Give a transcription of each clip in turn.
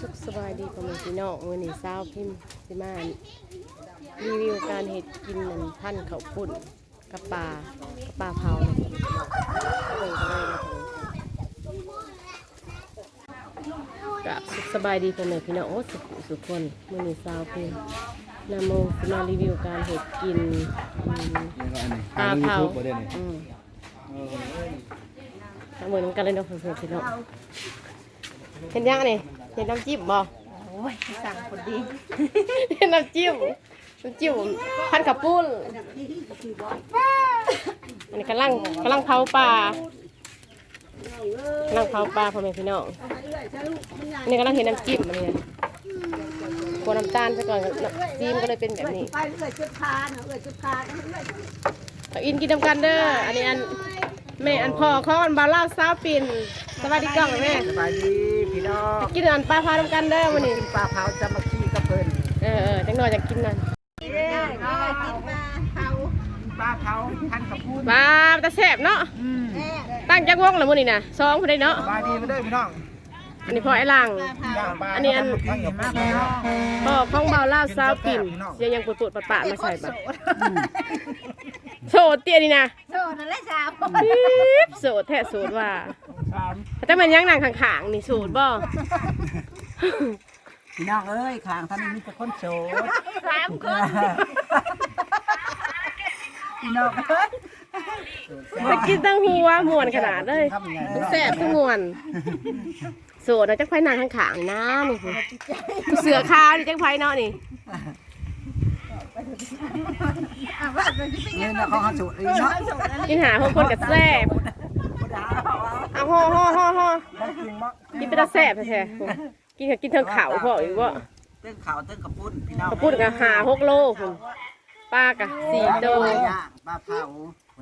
สุขสบายดีพ่อแม่พี่น้องมื้อนี้สาพิมพ์สิมารีวิวการเฮ็ดกินนั่นพันเขาปุ้นกับปลากับปลาเผาเนาะเบิ่งกันเลยกับสุขสบายดีพ่อแม่พี่น้องโอ้สุขสุขคนมื้อนี้สาพิมพ์นำโมสิมารีวิวการเฮ็ดกินปลาเผาอืมเหมือนกันเลยเนาะเพื่อนๆพี่น้องเห็นยังนี่ เห็นน้ำจิ้มบ่โอ้ยสั่งคนดีน้ำจิ้มน้ำจิ้มพันกับปุ้นอันนี้กำลังกำลังเผาปลากำลังเผาปลาพ่อแม่พี่น้องอันนี้กำลังเห็นน้ำจิ้มอันนี้กลัวน้ำตาลซะก่อนซีมก็เลยเป็นแบบนี้ไปเอื้อยจุดพานเอื้อยจุดพานเอื้อยเอาอินกินน้ำกันเด้ออันนี้อันแม่อันพ่อของอันบาล่าสาวปินสวัสดีกล้องแม่สบายดี พี่น้องไปกินอันปลาพาน้ำกันเด้อวันนี้กินปลาเผาจะมาขี้กับเพิ่นเออเออจังหน่อยจะกินนั่นได้ก็กินมาเผาปลาเผาพันกับพูนปลาตะแสบเนาะอืมแม่ตั้งจักวงแล้วมื้อนี้น่ะสองคนได้เนาะสบายดีมาเด้อพี่น้องอันนี้พอไอ้ล่างย่างปลาอันนี้อันพันกับมากพี่น้องพ่อของเบาล่าซาวปิ่นเสียงยังปวดปวดปะปะมาใส่บัดโสดเตี้ยนี่นะโซ่นั่นแหละสาวปี๊บโสดแท้โสดว่า สามแต่มันยังนั่งข้างๆนี่โสดบ่พี่น้องเอ้ยข้างท่านนี้มีแต่คนโสดสามคนพี่น้องเอ้ยไปกินตั้งหัวม่วนขนาดเลยทำยังไงมันแซ่บทั้งม่วนโสดนะจักไผนั่งข้างๆนะนี่คือเสือคาวนี่จักไผเนาะนี่อะว่าเป็นที่เป็นนี่นะของเขาโสดอีเนาะกินหาหกคนกับแซ่บบ่ด่าเขาว่า เอา ห่อห่อห่อห่อบ่จริงบ่กินไปตาแซ่บแท้ๆกินกับกินเทิงเขาพออีกว่าเต้นข่าวเต้นกับปุ้นพี่น้องกระปุ้นกับหาหกโลคุณป้ากะสี่โตปลาย่างปลาเผา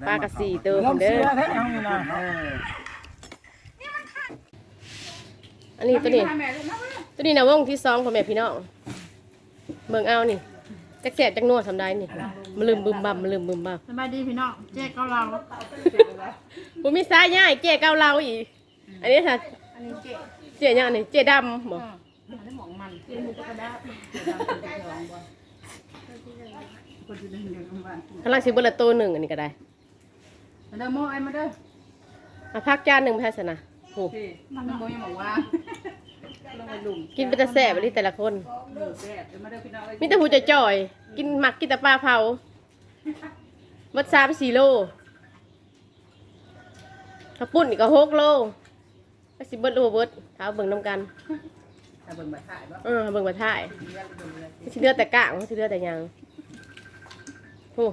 ป้ากะสี่โตคุณเด้อเอออันนี้ตัวนี้ตัวนี้นะวงที่สองพ่อแม่พี่น้องเบิ่งเอานี่ จักแสบจักนวดทำได้นี่มันลืมบึมบัมมันลืมบึมบัมสบายดีพี่น้องเจ๊เกาเราบ่มีสายย่ายเจ๊เกาเราอีก อันนี้ค่ะอันนี้เจ๊เจ๊ยังอันนี้เจ๊ดำบ่อันนี้หมองมันเจ๊หมูกระดาษกำลังสิเบิ่ละโตหนึ่งอันนี้ก็ได้มาเด้อโมไอ้มาเด้อมาพักจานหนึ่งแพ้สนะโหมันโมยังบอกว่าลงไปหลุม กินไปแต่แสบอันนี้แต่ละคนหลุมแซ่บมาเด้อพี่น้องมีแต่หูจ่อยๆกินหมักกินแต่ปลาเผาวัดสามสี่โลข้าวปุ้นอีกก็หกโลก็สิเบิดโลเบิดเท้าเบิ่งน้ำกันแต่เบิ่งมาถ่ายบ่เออเบิ่งมาถ่ายไม่ใช่เลือดแต่กะไม่ใช่เลือดแต่หยังโอ้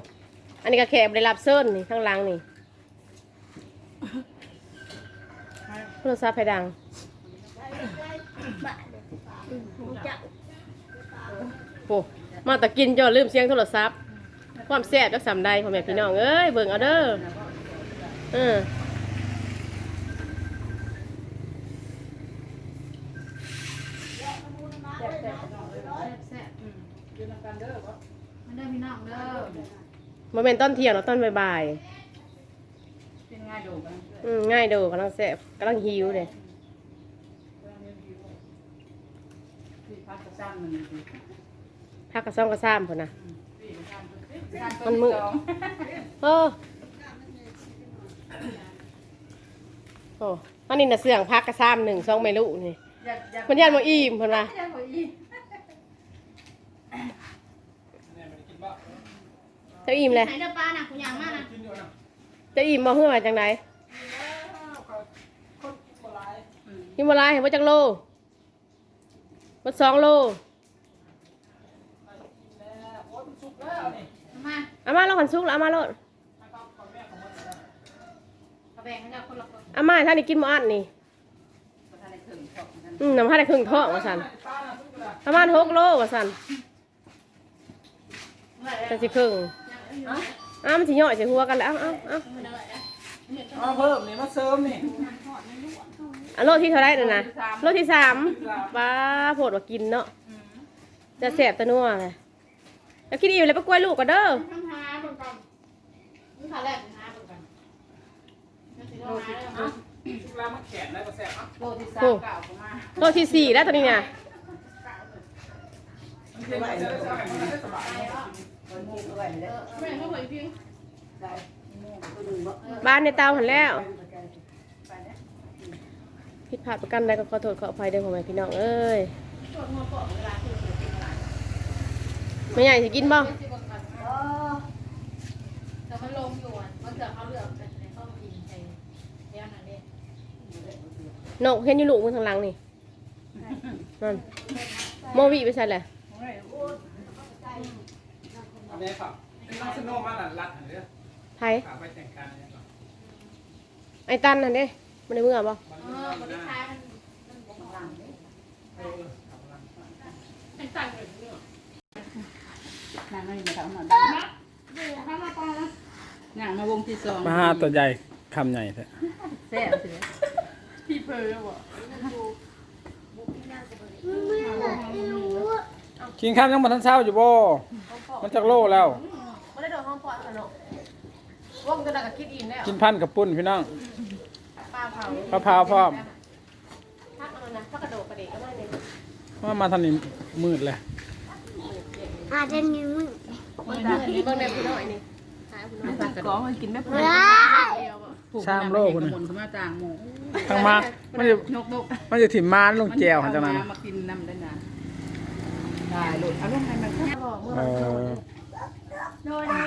อันนี้ก็แขกได้รับเซิร์นนี่ข้างหล่างนี่โทรศัพท์ไฟดัง โอ้มาแต่กินจอลืมเสียงโทรศัพท์ ความแซ่บจักสำใดพ่อแม่พี่น้องเอ้ยเบิ่งเอาเด้อเออแซ่บอืมกินน้ำกันเด้อบ่มาเด้อพี่น้องเด้อมาเป็นต้นเที่ยงแล้วต้นบ่ายเป็นง่ายดูกันๆอืมง่ายเดูกำลังแซ่บกำลังหิวเลย พี่พักกระซ้ำมันนี่พักกระซ่องกระซ่ามพุ่นนะพี่กระซ้ำมันมืดเออโอ้อันนี้น่ะเสื่องพักกระซ่ามหนึ่งสองเมลูนี่อยากอยากมันยันมาอิ่มพุ่นนะอยากบ่อีเจะอิ่มเลยไหนเด้อป้าน่ะคุณยางมากนะเจะอิ่มมาเพื่อมาจังไหนยิ่งมาลายเห็นว่าจังโล มันสองโลมาเอามาเราขันซุกแล้วเอามาโลดเอาแบ่งให้เราคนละคนเอามาท่านนี่กินหมอันนี่บ่ทันได้ถึงขอบนั้นอืมน้ำผ้าได้ครึ่งท้องว่าสันประมาณหกโลว่าสันจะสิครึ่งอ้าวมันสิย่อยใส่หัวกันแล้วเอ้าเอ้าเอ้า มาเพิ่มนี่มาเสริมนี่อั นโลที่เท่าไรน่ะนะโลที่สามป้าโผดว่ากินเนาะจะแสบตะนัวเลยแล้วคิดอิ่มเลยไปกล้วยลูกก็เด้อทำหาเบิ่งก่อนนี่ขาแรกหาเบิ่งก่อนโลที่ลามาแขนแล้วก็แซ่บอะโลที่สามเก่าประมาณโลที่สี่แล้วตอนนี้เนี่ยบ้านในเตาหันแล้ว ผิดพลาดประกันใดก็ขอโทษขออภัยเด้อพ่อแม่พี่น้องเอ้ยไม่ใหญ่สิกินบ่แต่มันลงอยู่อะมันเกิดเขาเลือกเป็นในห้องกินใช่เดี๋ยวนั้นเด้นกเห็นอยู่ลูกมึงทางหลังนี่นั่นโมวิไปใส่แหละอันนี้ครับเป็นน้องสโนว์มาหลัดรัดอันนี้ไผฝากไปแต่งการเนี่ยครับไอ้ตันนั่นเด้ มันได้เมื่อบ่มันเออมันได้ท้ายมันมันบกหลังเด้เออขับหลังเป็นสั่งเลยเนี่ยนางไม่มาทำหน่อยนางมาวงที่สองมาห้าตัวใหญ่คำใหญ่แท้แซ่บเสียพี่เพลบ่กินข้าวยังมาทันเช้าอยู่บ่มันจักโลแล้วบ่ได้โดนห้องปอดซะเนาะวงจะได้ก็คิดอิ่มแล้วกินพันกับปุ้นพี่น้อง ปลาเผามะพร้าวพร้อม พักเอานะพักกระโดดกระเดกก็ได้เลยว่ามาทันนี้มืดเลยอาจจะมีมึงเบิ่งได้เบิ่งได้พี่น้อยนี่หายพี่น้อยตัดกองมันกินไม่พอว้าสามโลคคนนหน่ะมุนขึ้นมาต่างหมูทางมามันจะนกนกมันจะถิ่มม้านลงแจวหันจังนั้นมากินน้ำได้นานได้หลุดเอาลงไปมันก็เออโดนนี่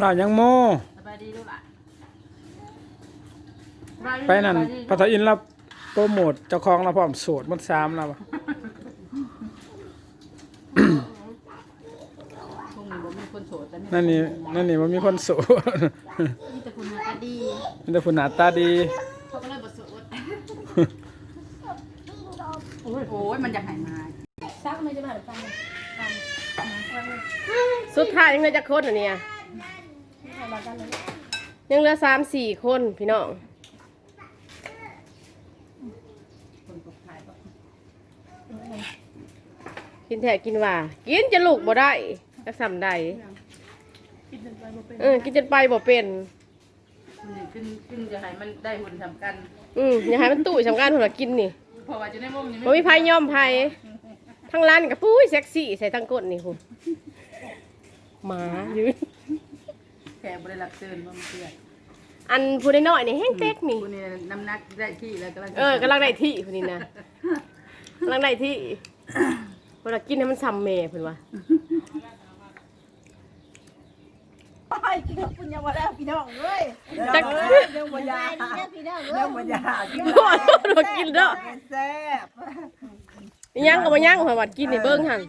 น่ายังโมสบายดีลูกล่ะไปนั่นพัทอินรับโปรโมทเจ้าของเราพร้อมโสดมันสามแล้วอะพวกนี้บ่มีคนโสดแต่นั่นนี่นั่นนี่มันมีคนโสดมีแต่คุณหน้าตาดีมีแต่ผู้หน้าตาดี เขาก็เลยบ่สดโอ้ยโอ้ยมันจะหายมาซักไม่จะมาหรือเปล่าสุดท้ายยังเหลือจักคนอันเนี้ย ยังเหลือสามสี่คนพี่น้องกินแท้กินว่า กินจะลูกบ่ได้จักสำใดเออกินจนไปบ่เป็นขึ้นขึ้นจะให้มันได้หุ่นทำกันอืมอย่าให้มันตู้สำคัญหัวกินนี่เพราะว่าจะได้วงนี้บ่มีไผยอมไผทั้งร้านกับปุ้ยเซ็กซี่ใส่ทั้งก้นนี่คุณหมายืนแขกบริลักเตือนว่ามันเตือนอันผู้น้อยๆนี่แห้งเต็กนี่ คุณนี่น้ำหนักได้ที่แล้วกำลังเออกำลังได้ที่คนนี้นะกำลังได้ที่เวลากินให้มันซ้ำเมย์เพิ่นว่าไปกินกับปุญญามาแล้วพี่น้องเอ้ยจักเรื่องปัญญาดีนะพี่น้องเรื่องปัญญากินโอ้ยเรากินเด้อแซ่บอิหยังก็บ่ยังเพราะว่ากินให้เบิ่งหั่น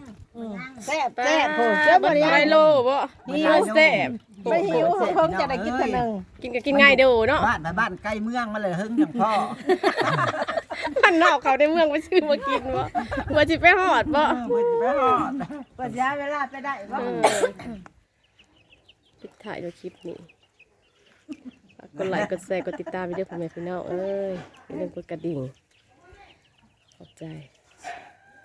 แซ่บแซ่บโหเจ้าบ่บ่ได้โลบ่นี่มันแซ่บ ไปหิวเพิ่งจะได้กินแต่นึงกินก็กินง่ายเด้อเนาะบ้านไปบ้านใกล้เมืองมาเลยเฮิงอย่างพ่อมันนอกเขาในเมืองไปซื้อมากินบ่ว่าสิไปฮอดบ่เพิ่นไปฮอดปัญญาเวลาไปได้บ่เออปิดถ่ายด้วยคลิปนี้ฝากกดไลค์กดแชร์กดติดตามวิดีโอพ่อแม่พี่น้องเอ้ยอย่าลืมกดกระดิ่งขอบใจ